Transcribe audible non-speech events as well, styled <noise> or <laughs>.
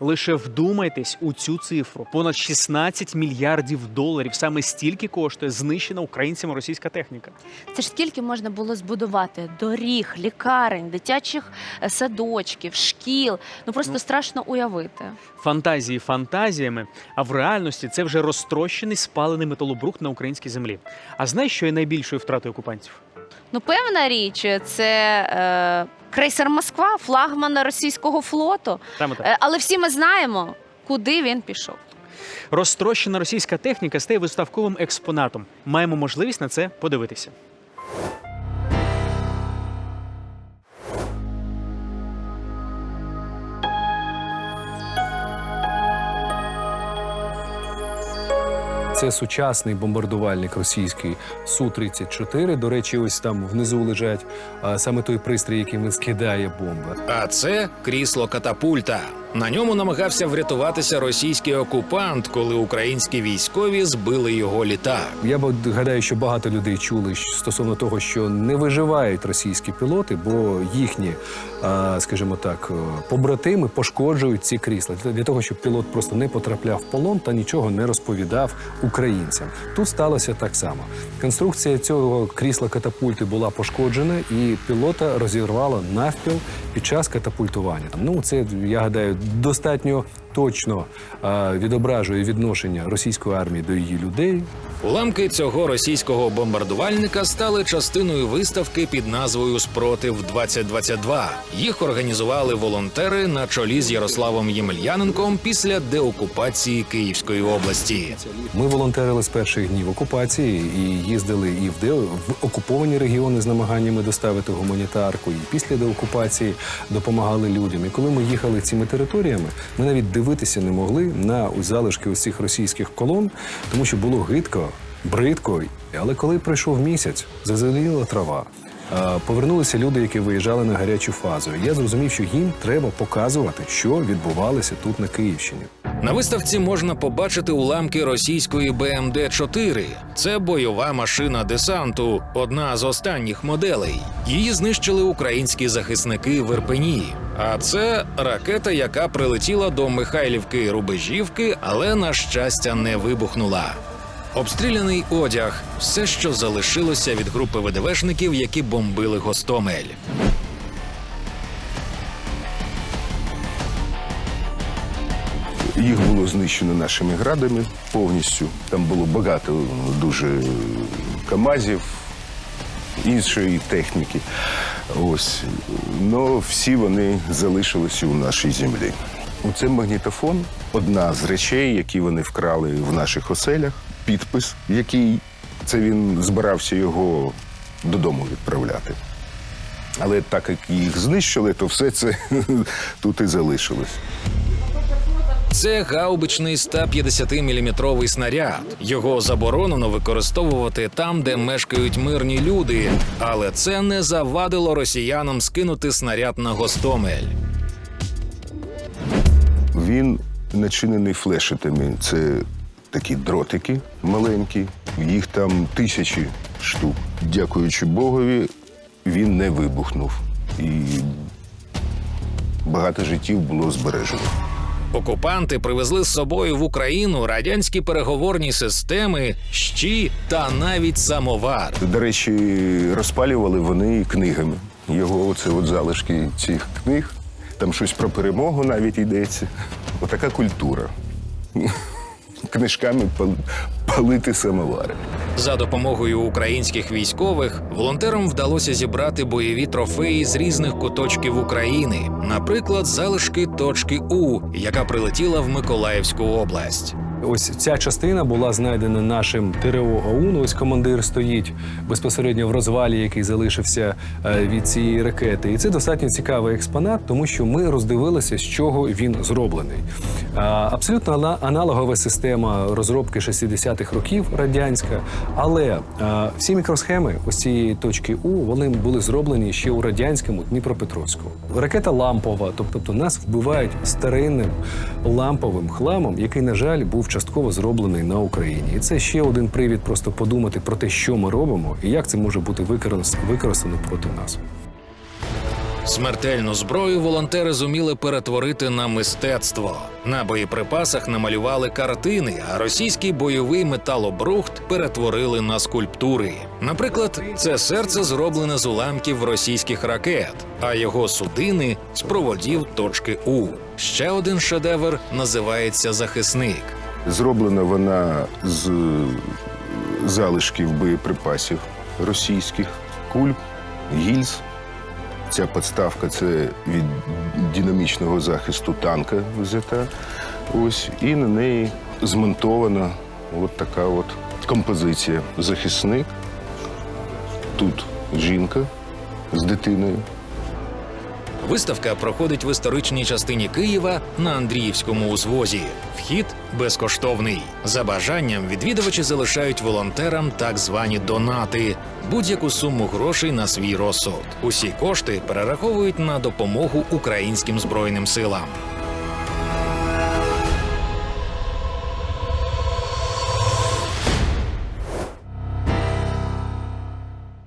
Лише вдумайтесь у цю цифру: понад 16 мільярдів доларів. Саме стільки коштує знищена українцями російська техніка. Це ж скільки можна було збудувати доріг, лікарень, дитячих е, садочків, шкіл. Ну просто Ну. страшно уявити. Фантазії фантазіями, а в реальності це вже розтрощений спалений металобрухт на українській землі. А знаєш, що є найбільшою втратою окупантів? Ну, певна річ, це е, крейсер Москва, флагман російського флоту. Саме так. Е, але всі ми знаємо, куди він пішов. Розтрощена російська техніка стає виставковим експонатом. Маємо можливість на це подивитися. Це сучасний бомбардувальник російський Су-34. До речі, ось там внизу лежать саме той пристрій, яким він скидає бомби. А це крісло катапульта. На ньому намагався врятуватися російський окупант, коли українські військові збили його літак. Я б гадаю, що багато людей чули стосовно того, що не виживають російські пілоти, бо їхні, скажімо так, побратими пошкоджують ці крісла для- того, щоб пілот просто не потрапляв в полон та нічого не розповідав українцям. Тут сталося так само. Конструкція цього крісла катапульти була пошкоджена, і пілота розірвало навпіл під час катапультування. Ну, це я гадаю, достатньо точно а, відображує відношення російської армії до її людей. Уламки цього російського бомбардувальника стали частиною виставки під назвою Спротив 2022 Їх організували волонтери на чолі з Ярославом Ємельяненком після деокупації Київської області. Ми волонтерили з перших днів окупації і їздили і в, де, в окуповані регіони з намаганнями доставити гуманітарку, і після деокупації допомагали людям. І коли ми їхали цими територіями, ми навіть дивитися не могли на залишки усіх російських колон, тому що було гидко, бридко. Але коли пройшов місяць, зазеленіла трава. Повернулися люди, які виїжджали на гарячу фазу. Я зрозумів, що їм треба показувати, що відбувалося тут на Київщині. На виставці можна побачити уламки російської БМД-4. Це бойова машина десанту, одна з останніх моделей. Її знищили українські захисники в Ірпені. А це ракета, яка прилетіла до Михайлівки Рубежівки, але на щастя не вибухнула. Обстріляний одяг все, що залишилося від групи ВДВшників, які бомбили Гостомель. Їх було знищено нашими градами повністю. Там було багато дуже камазів, іншої техніки. Ось. Но всі вони залишилися у нашій землі. Це магнітофон одна з речей, які вони вкрали в наших оселях. Підпис, який це він збирався його додому відправляти. Але так як їх знищили, то все це <laughs> тут і залишилось. Це гаубичний 150-мм снаряд. Його заборонено використовувати там, де мешкають мирні люди. Але це не завадило росіянам скинути снаряд на Гостомель. Він начинений флешетами. Це такі дротики маленькі, їх там тисячі штук. Дякуючи Богові, він не вибухнув. І багато життів було збережено. Окупанти привезли з собою в Україну радянські переговорні системи, щі та навіть самовар. До речі, розпалювали вони книгами. Його оце от залишки цих книг. Там щось про перемогу навіть йдеться. Отака культура. Книжками пал- палити самовари. За допомогою українських військових волонтерам вдалося зібрати бойові трофеї з різних куточків України, наприклад, залишки точки У, яка прилетіла в Миколаївську область. Ось ця частина була знайдена нашим ТРО ОУН. Ось командир стоїть безпосередньо в розвалі, який залишився е, від цієї ракети. І це достатньо цікавий експонат, тому що ми роздивилися, з чого він зроблений. Абсолютно аналогова система розробки 60-х років радянська, але всі мікросхеми ось цієї точки У вони були зроблені ще у радянському Дніпропетровську. Ракета лампова, тобто нас вбивають старинним ламповим хламом, який, на жаль, був частково зроблений на Україні. І це ще один привід просто подумати про те, що ми робимо і як це може бути використано, проти нас. Смертельну зброю волонтери зуміли перетворити на мистецтво. На боєприпасах намалювали картини, а російський бойовий металобрухт перетворили на скульптури. Наприклад, це серце зроблене з уламків російських ракет, а його судини з проводів точки У. Ще один шедевр називається захисник. Зроблена вона з залишків боєприпасів російських, куль, гільз. Ця подставка це від динамічного захисту танка взята. Ось, і на неї змонтована от така от композиція. Захисник. Тут жінка з дитиною. Виставка проходить в історичній частині Києва на Андріївському узвозі. Вхід безкоштовний. За бажанням відвідувачі залишають волонтерам так звані донати, будь-яку суму грошей на свій розсуд. Усі кошти перераховують на допомогу українським збройним силам.